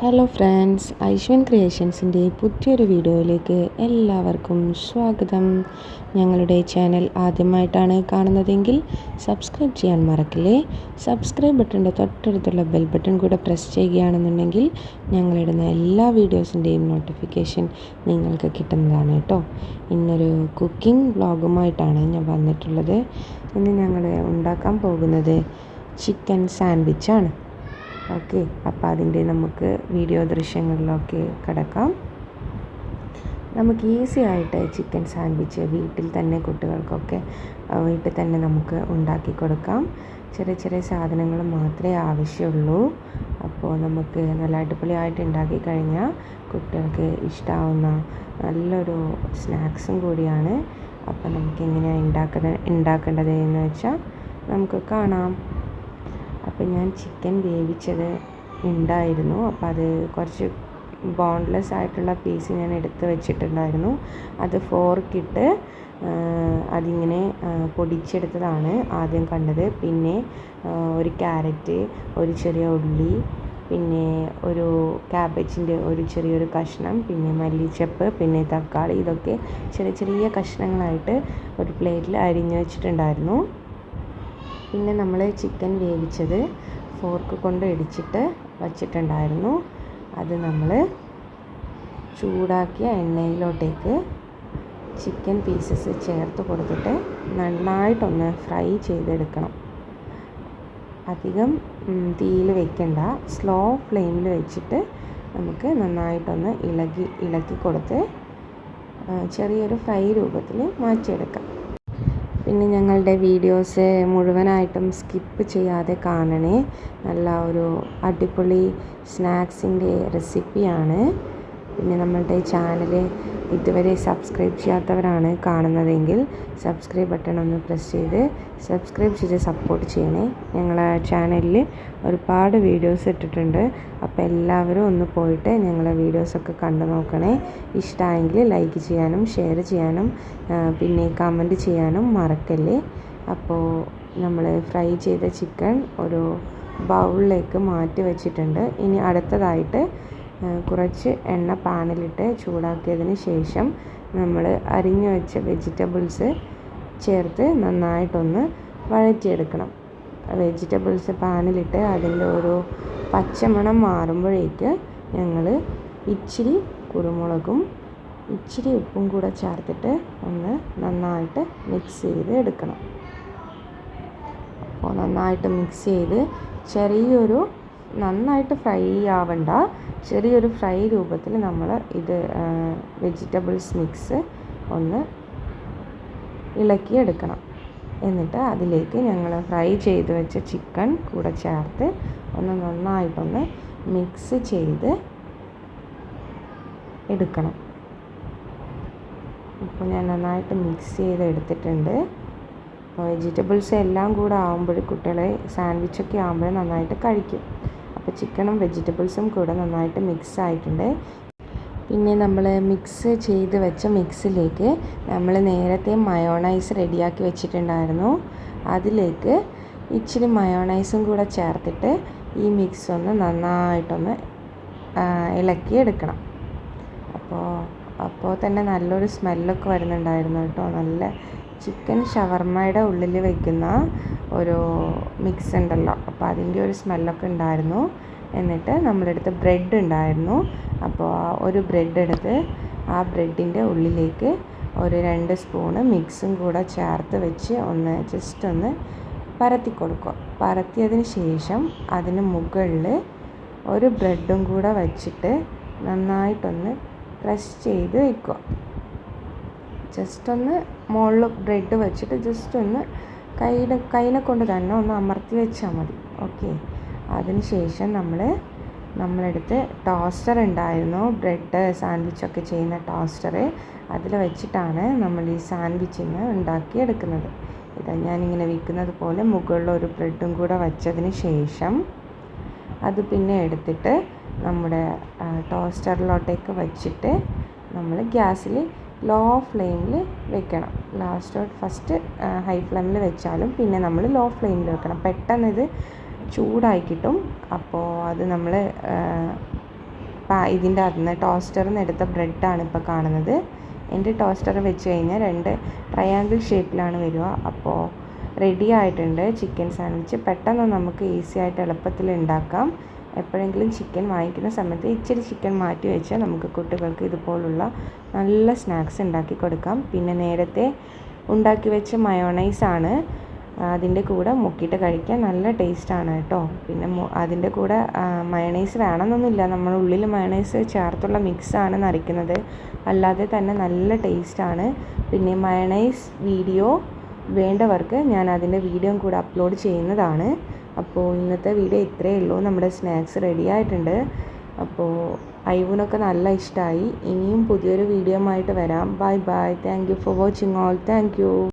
Hello friends ഐശ്വൻ ക്രിയേഷൻസിന്റെ പുതിയൊരു വീഡിയോയിലേക്ക് എല്ലാവർക്കും സ്വാഗതം. ഞങ്ങളുടെ ചാനൽ ആദ്യമായിട്ടാണ് കാണുന്നതെങ്കിൽ സബ്സ്ക്രൈബ് ചെയ്യാൻ മറക്കില്ലേ? സബ്സ്ക്രൈബ് ബട്ടന്റെ തൊട്ടടുത്തുള്ള ബെൽ ബട്ടൺ കൂടെ പ്രസ് ചെയ്യുകയാണെന്നുണ്ടെങ്കിൽ ഞങ്ങളിടുന്ന എല്ലാ വീഡിയോസിന്റെയും നോട്ടിഫിക്കേഷൻ നിങ്ങൾക്ക് കിട്ടുന്നതാണ് കേട്ടോ. ഇന്നൊരു കുക്കിംഗ് വ്ളോഗുമായിട്ടാണ് ഞാൻ വന്നിട്ടുള്ളത്. ഇന്ന് ഞങ്ങൾ ഉണ്ടാക്കാൻ പോകുന്നത് ചിക്കൻ സാൻഡ്വിച്ചാണ് ഓക്കെ അപ്പോൾ അതിന്റെ നമുക്ക് വീഡിയോ ദൃശ്യങ്ങളിലൊക്കെ കിടക്കാം. നമുക്ക് ഈസി ആയിട്ട് ചിക്കൻ സാൻഡ്വിച്ച് വീട്ടിൽ തന്നെ കുട്ടികൾക്കൊക്കെ വീട്ടിൽ തന്നെ നമുക്ക് ഉണ്ടാക്കി കൊടുക്കാം. ചെറിയ ചെറിയ സാധനങ്ങൾ മാത്രമേ ആവശ്യമുള്ളൂ. അപ്പോൾ നമുക്ക് നല്ല അടിപൊളിയായിട്ട് ഉണ്ടാക്കി കഴിഞ്ഞാൽ കുട്ടികൾക്ക് ഇഷ്ടമാവുന്ന നല്ലൊരു സ്നാക്സും കൂടിയാണ്. അപ്പോൾ നമുക്ക് എങ്ങനെയാണ് ഉണ്ടാക്കുന്നത് ഉണ്ടാക്കേണ്ടത് എന്ന് വെച്ചാൽ നമുക്ക് കാണാം. അപ്പോൾ ഞാൻ ചിക്കൻ വേവിച്ചത് ഉണ്ടായിരുന്നു. അപ്പോൾ അത് കുറച്ച് ബോൺലെസ് ആയിട്ടുള്ള പീസ് ഞാൻ എടുത്ത് വെച്ചിട്ടുണ്ടായിരുന്നു. അത് ഫോർക്കിട്ട് അതിങ്ങനെ പൊടിച്ചെടുത്തതാണ് ആദ്യം കണ്ടത്. പിന്നെ ഒരു ക്യാരറ്റ് ഒരു ചെറിയ ഉള്ളി പിന്നെ ഒരു ക്യാബേജിന്റെ ഒരു ചെറിയൊരു കഷ്ണം പിന്നെ മല്ലിച്ചപ്പ് പിന്നെ തക്കാളി ഇതൊക്കെ ചെറിയ ചെറിയ കഷ്ണങ്ങളായിട്ട് ഒരു പ്ലേറ്റിൽ അരിഞ്ഞു വെച്ചിട്ടുണ്ടായിരുന്നു. പിന്നെ നമ്മൾ ചിക്കൻ വേവിച്ചത് ഫോർക്ക് കൊണ്ട് ഇടിച്ചിട്ട് വച്ചിട്ടുണ്ടായിരുന്നു. അത് നമ്മൾ ചൂടാക്കിയ എണ്ണയിലോട്ടേക്ക് ചിക്കൻ പീസസ് ചേർത്ത് കൊടുത്തിട്ട് നന്നായിട്ടൊന്ന് ഫ്രൈ ചെയ്തെടുക്കണം. അധികം തീയിൽ വെക്കണ്ട. സ്ലോ ഫ്ലെയിമിൽ വെച്ചിട്ട് നമുക്ക് നന്നായിട്ടൊന്ന് ഇളകി ഇളക്കി കൊടുത്ത് ചെറിയൊരു ഫ്രൈ രൂപത്തിൽ മാറ്റിയെടുക്കാം. പിന്നെ ഞങ്ങളുടെ വീഡിയോസ് മുഴുവനായിട്ടും സ്കിപ്പ് ചെയ്യാതെ കാണണേ. നല്ല ഒരു അടിപൊളി സ്നാക്സിന്റെ റെസിപ്പിയാണ് പിന്നെ നമ്മളുടെ ചാനൽ ഇതുവരെ സബ്സ്ക്രൈബ് ചെയ്യാത്തവരാണ് കാണുന്നതെങ്കിൽ സബ്സ്ക്രൈബ് ബട്ടൺ ഒന്ന് പ്രസ് ചെയ്ത് സബ്സ്ക്രൈബ് ചെയ്ത് സപ്പോർട്ട് ചെയ്യണേ. ഞങ്ങളെ ചാനലിൽ ഒരുപാട് വീഡിയോസ് ഇട്ടിട്ടുണ്ട്. അപ്പോൾ എല്ലാവരും ഒന്ന് പോയിട്ട് ഞങ്ങളെ വീഡിയോസൊക്കെ കണ്ടു നോക്കണേ. ഇഷ്ടമായെങ്കിൽ ലൈക്ക് ചെയ്യാനും ഷെയർ ചെയ്യാനും പിന്നെ കമന്റ് ചെയ്യാനും മറക്കല്ലേ? അപ്പോൾ നമ്മൾ ഫ്രൈ ചെയ്ത ചിക്കൻ ഒരു ബൗളിലേക്ക് മാറ്റി വെച്ചിട്ടുണ്ട്. ഇനി അടുത്തതായിട്ട് കുറച്ച് എണ്ണ പാനിലിട്ട് ചൂടാക്കിയതിന് ശേഷം നമ്മൾ അരിഞ്ഞു വെച്ച വെജിറ്റബിൾസ് ചേർത്ത് നന്നായിട്ടൊന്ന് വഴറ്റിയെടുക്കണം. വെജിറ്റബിൾസ് പാനിലിട്ട് അതിന്റെ ഒരു പച്ചമണം മാറുമ്പോഴേക്ക് ഞങ്ങൾ ഇച്ചിരി കുരുമുളകും ഇച്ചിരി ഉപ്പും കൂടെ ചേർത്തിട്ട് ഒന്ന് നന്നായിട്ട് മിക്സ് ചെയ്ത് എടുക്കണം. അപ്പോൾ നന്നായിട്ട് മിക്സ് ചെയ്ത് ചെറിയൊരു നന്നായിട്ട് ഫ്രൈ ആവണ്ട. ചെറിയൊരു ഫ്രൈ രൂപത്തിൽ നമ്മൾ ഇത് വെജിറ്റബിൾസ് മിക്സ് ഒന്ന് ഇളക്കിയെടുക്കണം. എന്നിട്ട് അതിലേക്ക് ഞങ്ങൾ ഫ്രൈ ചെയ്ത് വെച്ച ചിക്കൻ കൂടെ ചേർത്ത് ഒന്ന് നന്നായിട്ടൊന്ന് മിക്സ് ചെയ്ത് എടുക്കണം. ഇപ്പോൾ ഞാൻ നന്നായിട്ട് മിക്സ് ചെയ്ത് എടുത്തിട്ടുണ്ട്. വെജിറ്റബിൾസ് എല്ലാം കൂടെ ആകുമ്പോൾ കുട്ടികളെ സാൻഡ്വിച്ചൊക്കെ ആകുമ്പോൾ നന്നായിട്ട് കഴിക്കും. അപ്പോൾ ചിക്കനും വെജിറ്റബിൾസും കൂടെ നന്നായിട്ട് മിക്സ് ആയിട്ടുണ്ട്. പിന്നെ നമ്മൾ മിക്സ് ചെയ്ത് വെച്ച മിക്സിലേക്ക് നമ്മൾ നേരത്തെ മയോണൈസ് റെഡിയാക്കി വെച്ചിട്ടുണ്ടായിരുന്നു. അതിലേക്ക് ഇച്ചിരി മയോണൈസും കൂടെ ചേർത്തിട്ട് ഈ മിക്സ് ഒന്ന് നന്നായിട്ടൊന്ന് ഇളക്കി എടുക്കണം അപ്പോൾ അപ്പോൾ തന്നെ നല്ലൊരു സ്മെല്ലൊക്കെ വരുന്നുണ്ടായിരുന്നു കേട്ടോ. നല്ല ചിക്കൻ ഷവർമ്മയുടെ ഉള്ളിൽ വയ്ക്കുന്ന ഒരു മിക്സ് ഉണ്ടല്ലോ. അപ്പോൾ അതിന്റെ ഒരു സ്മെല്ലൊക്കെ ഉണ്ടായിരുന്നു. എന്നിട്ട് നമ്മളെടുത്ത് ബ്രെഡ് ഉണ്ടായിരുന്നു. അപ്പോൾ ഒരു ബ്രെഡ് എടുത്ത് ആ ബ്രെഡിന്റെ ഉള്ളിലേക്ക് ഒരു രണ്ട് സ്പൂണ് മിക്സും കൂടെ ചേർത്ത് വെച്ച് ഒന്ന് ജസ്റ്റ് ഒന്ന് പരത്തി കൊടുക്കുക. പരത്തിയതിന് ശേഷം അതിന് മുകളിൽ ഒരു ബ്രെഡും കൂടെ വച്ചിട്ട് നന്നായിട്ടൊന്ന് പ്രസ് ചെയ്ത് വയ്ക്കുക ജസ്റ്റ് ഒന്ന് മുകളിൽ ബ്രെഡ് വെച്ചിട്ട് ജസ്റ്റ് ഒന്ന് കൈയുടെ കൈനെ കൊണ്ട് തന്നെ ഒന്ന് അമർത്തി വെച്ചാൽ മതി. ഓക്കെ. അതിന് ശേഷം നമ്മൾ നമ്മളെടുത്ത് ടോസ്റ്റർ ഉണ്ടായിരുന്നു. ബ്രെഡ് സാൻഡ്വിച്ചൊക്കെ ചെയ്യുന്ന ടോസ്റ്റർ അതിൽ വെച്ചിട്ടാണ് നമ്മൾ ഈ സാൻഡ്വിച്ചിങ് ഉണ്ടാക്കി എടുക്കുന്നത്. ഇതാ ഞാനിങ്ങനെ വിൽക്കുന്നത് പോലെ മുകളിൽ ഒരു ബ്രെഡും കൂടെ വെച്ചതിന് ശേഷം അത് പിന്നെ എടുത്തിട്ട് നമ്മുടെ ടോസ്റ്ററിലോട്ടേക്ക് വച്ചിട്ട് നമ്മൾ ഗ്യാസിൽ ലോ ഫ്ലെയിമിൽ വെക്കണം. ലാസ്റ്റ് ഫസ്റ്റ് ഹൈ ഫ്ലെയിമിൽ വെച്ചാലും പിന്നെ നമ്മൾ ലോ ഫ്ലെയിമിൽ വെക്കണം. പെട്ടെന്ന് ഇത് ചൂടായി കിട്ടും. അപ്പോൾ അത് നമ്മൾ ഇതിന്റെ അകത്ത് നിന്ന് ടോസ്റ്ററിൽ നിന്ന് എടുത്ത ബ്രെഡാണ് ഇപ്പോൾ കാണുന്നത്. എന്റെ ടോസ്റ്റർ വെച്ച് കഴിഞ്ഞാൽ രണ്ട് ട്രയാങ്കിൾ ഷേപ്പിലാണ് വരിക. അപ്പോൾ റെഡി ആയിട്ടുണ്ട് ചിക്കൻ സാൻഡ്വിച്ച് പെട്ടെന്ന് നമുക്ക് ഈസി ആയിട്ട് എളുപ്പത്തിൽ ഉണ്ടാക്കാം. എപ്പോഴെങ്കിലും ചിക്കൻ വാങ്ങിക്കുന്ന സമയത്ത് ഇച്ചിരി ചിക്കൻ മാറ്റി വെച്ചാൽ നമുക്ക് കുട്ടികൾക്ക് ഇതുപോലുള്ള നല്ല സ്നാക്സ് ഉണ്ടാക്കി കൊടുക്കാം. പിന്നെ നേരത്തെ ഉണ്ടാക്കി വെച്ച മയോണൈസാണ് അതിന്റെ കൂടെ മുക്കിയിട്ട് കഴിക്കാൻ നല്ല ടേസ്റ്റാണ് കേട്ടോ. പിന്നെ അതിന്റെ കൂടെ മയണൈസ് വേണമെന്നൊന്നുമില്ല. നമ്മൾ ഉള്ളിൽ മയണൈസ് ചേർത്തുള്ള മിക്സാണ് നരയ്ക്കുന്നത്. അല്ലാതെ തന്നെ നല്ല ടേസ്റ്റാണ് പിന്നെ മയണൈസ് വീഡിയോ വേണ്ടവർക്ക് ഞാൻ അതിന്റെ വീഡിയോയും കൂടെ അപ്ലോഡ് ചെയ്യുന്നതാണ്. അപ്പോൾ ഇന്നത്തെ വീഡിയോ ഇത്രയേ ഉള്ളൂ. നമ്മുടെ സ്നാക്സ് റെഡി ആയിട്ടുണ്ട്. അപ്പോൾ ഐവനൊക്കെ നല്ല ഇഷ്ടമായി ഇനിയും പുതിയൊരു വീഡിയോ ആയിട്ട് വരാം. Bye bye thank you for watching all thank you